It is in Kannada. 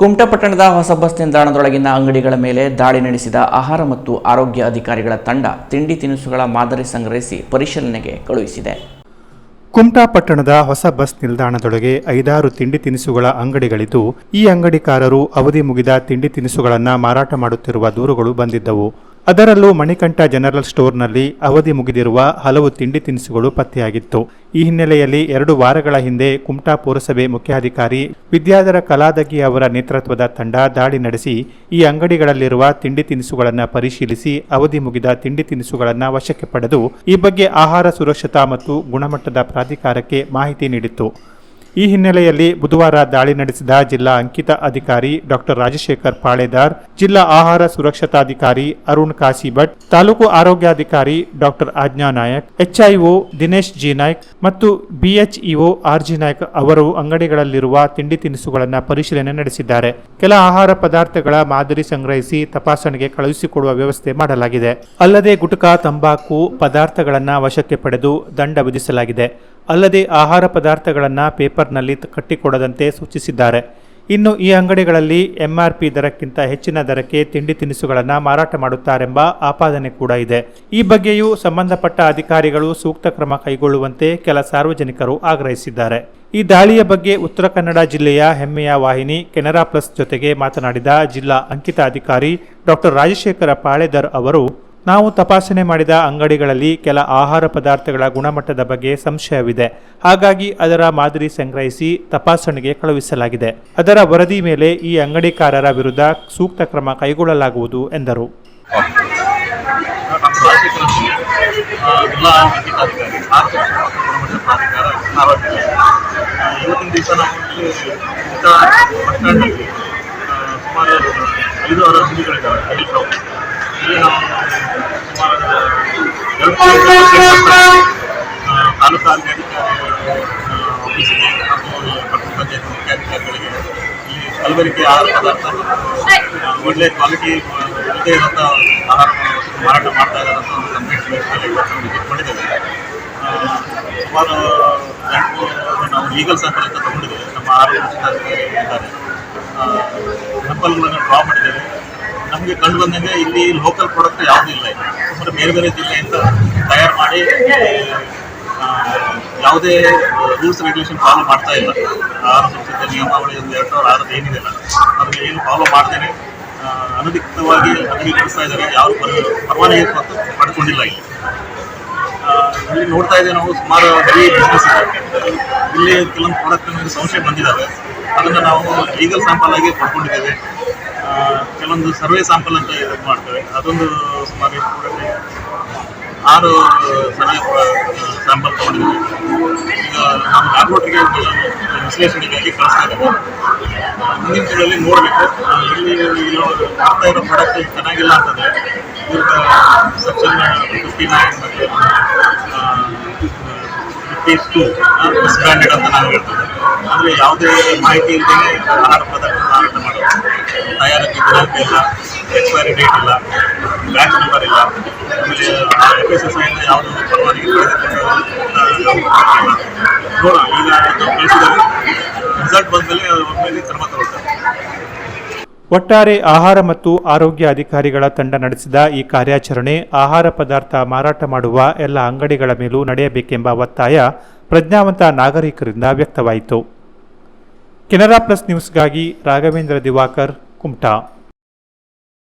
ಕುಮಟಾ ಪಟ್ಟಣದ ಹೊಸ ಬಸ್ ನಿಲ್ದಾಣದೊಳಗಿನ ಅಂಗಡಿಗಳ ಮೇಲೆ ದಾಳಿ ನಡೆಸಿದ ಆಹಾರ ಮತ್ತು ಆರೋಗ್ಯ ಅಧಿಕಾರಿಗಳ ತಂಡ ತಿಂಡಿ ತಿನಿಸುಗಳ ಮಾದರಿ ಸಂಗ್ರಹಿಸಿ ಪರಿಶೀಲನೆಗೆ ಕಳುಹಿಸಿದೆ. ಕುಮಟಾಪಟ್ಟಣದ ಹೊಸ ಬಸ್ ನಿಲ್ದಾಣದೊಳಗೆ ಐದಾರು ತಿಂಡಿ ತಿನಿಸುಗಳ ಅಂಗಡಿಗಳಿದ್ದು, ಈ ಅಂಗಡಿಕಾರರು ಅವಧಿ ಮುಗಿದ ತಿಂಡಿ ತಿನಿಸುಗಳನ್ನು ಮಾರಾಟ ಮಾಡುತ್ತಿರುವ ದೂರುಗಳು ಬಂದಿದ್ದವು. ಅದರಲ್ಲೂ ಮಣಿಕಂಠ ಜನರಲ್ ಸ್ಟೋರ್ನಲ್ಲಿ ಅವಧಿ ಮುಗಿದಿರುವ ಹಲವು ತಿಂಡಿ ತಿನಿಸುಗಳು ಪತ್ತೆಯಾಗಿತ್ತು. ಈ ಹಿನ್ನೆಲೆಯಲ್ಲಿ ಎರಡು ವಾರಗಳ ಹಿಂದೆ ಕುಮಟಾ ಪುರಸಭೆ ಮುಖ್ಯಾಧಿಕಾರಿ ವಿದ್ಯಾಧರ ಕಲಾದಗಿ ಅವರ ನೇತೃತ್ವದ ತಂಡ ದಾಳಿ ನಡೆಸಿ ಈ ಅಂಗಡಿಗಳಲ್ಲಿರುವ ತಿಂಡಿ ತಿನಿಸುಗಳನ್ನು ಪರಿಶೀಲಿಸಿ ಅವಧಿ ಮುಗಿದ ತಿಂಡಿ ತಿನಿಸುಗಳನ್ನು ವಶಕ್ಕೆ ಪಡೆದು ಈ ಬಗ್ಗೆ ಆಹಾರ ಸುರಕ್ಷತಾ ಮತ್ತು ಗುಣಮಟ್ಟದ ಪ್ರಾಧಿಕಾರಕ್ಕೆ ಮಾಹಿತಿ ನೀಡಿತ್ತು. ಈ ಹಿನ್ನೆಲೆಯಲ್ಲಿ ಬುಧವಾರ ದಾಳಿ ನಡೆಸಿದ ಜಿಲ್ಲಾ ಅಂಕಿತ ಅಧಿಕಾರಿ ಡಾಕ್ಟರ್ ರಾಜಶೇಖರ್ ಪಾಳೇದಾರ್, ಜಿಲ್ಲಾ ಆಹಾರ ಸುರಕ್ಷತಾಧಿಕಾರಿ ಅರುಣ್ ಕಾಸಿಭಟ್ ತಾಲೂಕು ಆರೋಗ್ಯಾಧಿಕಾರಿ doctor Ajna Nayak, HIO Dinesh G Naik ಮತ್ತು ಬಿಎಚ್ಇಒ ಆರ್ ಜಿ ನಾಯ್ಕ್ ಅವರು ಅಂಗಡಿಗಳಲ್ಲಿರುವ ತಿಂಡಿ ತಿನಿಸುಗಳನ್ನು ಪರಿಶೀಲನೆ ನಡೆಸಿದ್ದಾರೆ. ಕೆಲ ಆಹಾರ ಪದಾರ್ಥಗಳ ಮಾದರಿ ಸಂಗ್ರಹಿಸಿ ತಪಾಸಣೆಗೆ ಕಳುಹಿಸಿಕೊಡುವ ವ್ಯವಸ್ಥೆ ಮಾಡಲಾಗಿದೆ. ಅಲ್ಲದೆ ಗುಟುಕಾ, ತಂಬಾಕು ಪದಾರ್ಥಗಳನ್ನು ವಶಕ್ಕೆ ಪಡೆದು ದಂಡ ವಿಧಿಸಲಾಗಿದೆ. ಅಲ್ಲದೆ ಆಹಾರ ಪದಾರ್ಥಗಳನ್ನು ಪೇಪರ್ನಲ್ಲಿ ಕಟ್ಟಿಕೊಡದಂತೆ ಸೂಚಿಸಿದ್ದಾರೆ. ಇನ್ನು ಈ ಅಂಗಡಿಗಳಲ್ಲಿ ಎಂಆರ್ಪಿ ದರಕ್ಕಿಂತ ಹೆಚ್ಚಿನ ದರಕ್ಕೆ ತಿಂಡಿ ತಿನಿಸುಗಳನ್ನು ಮಾರಾಟ ಮಾಡುತ್ತಾರೆಂಬ ಆಪಾದನೆ ಕೂಡ ಇದೆ. ಈ ಬಗ್ಗೆಯೂ ಸಂಬಂಧಪಟ್ಟ ಅಧಿಕಾರಿಗಳು ಸೂಕ್ತ ಕ್ರಮ ಕೈಗೊಳ್ಳುವಂತೆ ಕೆಲ ಸಾರ್ವಜನಿಕರು ಆಗ್ರಹಿಸಿದ್ದಾರೆ. ಈ ದಾಳಿಯ ಬಗ್ಗೆ ಉತ್ತರ ಕನ್ನಡ ಜಿಲ್ಲೆಯ ಹೆಮ್ಮೆಯ ವಾಹಿನಿ ಕೆನರಾ ಪ್ಲಸ್ ಜೊತೆಗೆ ಮಾತನಾಡಿದ ಜಿಲ್ಲಾ ಅಂಕಿತ ಅಧಿಕಾರಿ ಡಾಕ್ಟರ್ ರಾಜಶೇಖರ ಪಾಳೆದರ್ ಅವರು ನಾವು ತಪಾಸಣೆ ಮಾಡಿದ ಅಂಗಡಿಗಳಲ್ಲಿ ಕೆಲ ಆಹಾರ ಪದಾರ್ಥಗಳ ಗುಣಮಟ್ಟದ ಬಗ್ಗೆ ಸಂಶಯವಿದೆ ಹಾಗಾಗಿ ಅದರ ಮಾದರಿ ಸಂಗ್ರಹಿಸಿ ತಪಾಸಣೆಗೆ ಕಳುಹಿಸಲಾಗಿದೆ ಅದರ ವರದಿ ಮೇಲೆ ಈ ಅಂಗಡಿಕಾರರ ವಿರುದ್ಧ ಸೂಕ್ತ ಕ್ರಮ ಕೈಗೊಳ್ಳಲಾಗುವುದು ಎಂದರು ಸುಮಾರು ಐದು ಆರು ಅಂಗಡಿಗಳಿದ್ದಾವೆ ತಾಲೂಕು ಆಫೀಸಿಗೆ ಹಾಗೂ ಪಟ್ಟಣ ಪಂಚಾಯತ್ ಮುಖ್ಯಾಧಿಕಾರಿಗಳಿಗೆ ಇಲ್ಲಿ ಕಲಬೆರಕೆ ಆಹಾರ ಪದಾರ್ಥ ಒಳ್ಳೆ ಕ್ವಾಲಿಟಿ ಇಲ್ಲದೆ ಇರುವಂಥ ಆಹಾರ ಮಾರಾಟ ಮಾಡ್ತಾ ಅಂತ ಒಂದು ಕಂಪ್ಲೇಂಟ್ ಮೇಲೆ ಸುಮಾರು ಎಂಟು ನಾವು ಲೀಗಲ್ ಸ್ಯಾಂಪಲ್ ಅಂತ ತಗೊಂಡಿದ್ದೇವೆ ನಮ್ಮ ಆರೋಗ್ಯ ಇದ್ದಾರೆ ಸ್ಯಾಂಪಲ್ಗಳನ್ನು ಡ್ರಾ ಮಾಡಿದ್ದೇವೆ. ನಮಗೆ ಕಂಡು ಬಂದಂಗೆ ಇಲ್ಲಿ ಲೋಕಲ್ ಪ್ರಾಡಕ್ಟ್ ಯಾವುದೂ ಇಲ್ಲ ಅಂದರೆ ಬೇರೆ ಬೇರೆ ಜಿಲ್ಲೆಯಿಂದ ತಯಾರು ಮಾಡಿ ಯಾವುದೇ ರೂಲ್ಸ್ ರೆಗ್ಯುಲೇಷನ್ ಫಾಲೋ ಮಾಡ್ತಾ ಇಲ್ಲ. ಆಹಾರ ಸಂಸ್ಥೆ ನಿಯಮಾವಳಿ ಒಂದು ಎರಡು ಸಾವಿರ ಆರು ಏನಿದೆ ಅದನ್ನು ಏನು ಫಾಲೋ ಮಾಡ್ತೇನೆ ಅನಧಿಕೃತವಾಗಿ ಅಂಗಡಿ ನಡೆಸ್ತಾ ಇದ್ದಾರೆ. ಯಾರು ಪರ- ಪರವಾನಗಿ ಪಡ್ಕೊಂಡಿಲ್ಲ ಇಲ್ಲಿ. ಇಲ್ಲಿ ನೋಡ್ತಾ ಇದ್ದೇವೆ ನಾವು, ಸುಮಾರು ಬರೀ ಬಿಸ್ನೆಸ್ ಇದೆ. ಇಲ್ಲಿ ಕೆಲವೊಂದು ಪ್ರಾಡಕ್ಟ್ ನಮಗೆ ಸಂಶಯ ಬಂದಿದ್ದಾವೆ. ಅದನ್ನು ನಾವು ಲೀಗಲ್ ಸ್ಯಾಂಪಲ್ ಆಗಿ ಪಡ್ಕೊಂಡಿದ್ದೇವೆ. ಕೆಲವೊಂದು ಸರ್ವೆ ಸ್ಯಾಂಪಲ್ ಅಂತ ಇದು ಮಾಡ್ತೇವೆ. ಅದೊಂದು ಸುಮಾರು ಆರು ಸರ್ವೆ ಸ್ಯಾಂಪಲ್ ತಗೊಂಡಿದ್ದೀವಿ. ಈಗ ನಮ್ಮ ಲ್ಯಾಬ್ರೋಟ್ರಿಗೆ ವಿಶ್ಲೇಷಣೆಗಾಗಿ ಕಳಿಸ್ತಾ ಇದ್ದಾರೆ ಮುಂದಿನ ತಿಂಗಳಲ್ಲಿ ನೋಡಬೇಕು. ಇಲ್ಲಿ ಮಾಡ್ತಾ ಇರೋ ಪ್ರಾಡಕ್ಟ್ ಚೆನ್ನಾಗಿಲ್ಲ ಅಂತಂದರೆ ಇದ್ರ ಸೆಕ್ಷನ್ ಫಿಫ್ಟಿ ನೈನ್ ಮತ್ತು ಫಿಫ್ಟಿ ಟು ಅಂತ ನಾನು ಹೇಳ್ತೇನೆ ಅಂದರೆ ಯಾವುದೇ ಮಾಹಿತಿ ಇಲ್ಲದೆ ಆಹಾರ ಪದಾರ್ಥ ತಯಾರಕ್ಕೆ ದಿನಾಂಕ ಇಲ್ಲ ಎಕ್ಸ್ಪೈರಿ ಡೇಟ್ ಇಲ್ಲ. ಬ್ಯಾಚ್ ನಂಬರ್ ಇಲ್ಲ. ಆಮೇಲೆ ಎಫ್ ಎಸ್ ಎಸ್ ಐಯಿಂದ ಯಾವುದೋ ಪರವಾನಗಿ ನೋಡೋಣ. ಈಗ ಕಳಿಸಿದ್ದಾರೆ ರಿಸಲ್ಟ್ ಬಂದಮೇಲೆ ಮೇಲೆ ಕ್ರಮ ತಗೊಳ್ತಾರೆ. ಒಟ್ಟಾರೆ ಆಹಾರ ಮತ್ತು ಆರೋಗ್ಯ ಅಧಿಕಾರಿಗಳ ತಂಡ ನಡೆಸಿದ ಈ ಕಾರ್ಯಾಚರಣೆ ಆಹಾರ ಪದಾರ್ಥ ಮಾರಾಟ ಮಾಡುವ ಎಲ್ಲ ಅಂಗಡಿಗಳ ಮೇಲೂ ನಡೆಯಬೇಕೆಂಬ ಒತ್ತಾಯ ಪ್ರಜ್ಞಾವಂತ ನಾಗರಿಕರಿಂದ ವ್ಯಕ್ತವಾಯಿತು. ಕೆನರಾ ಪ್ಲಸ್ ನ್ಯೂಸ್ಗಾಗಿ ರಾಘವೇಂದ್ರ ದಿವಾಕರ್. ಕುಮಟಾ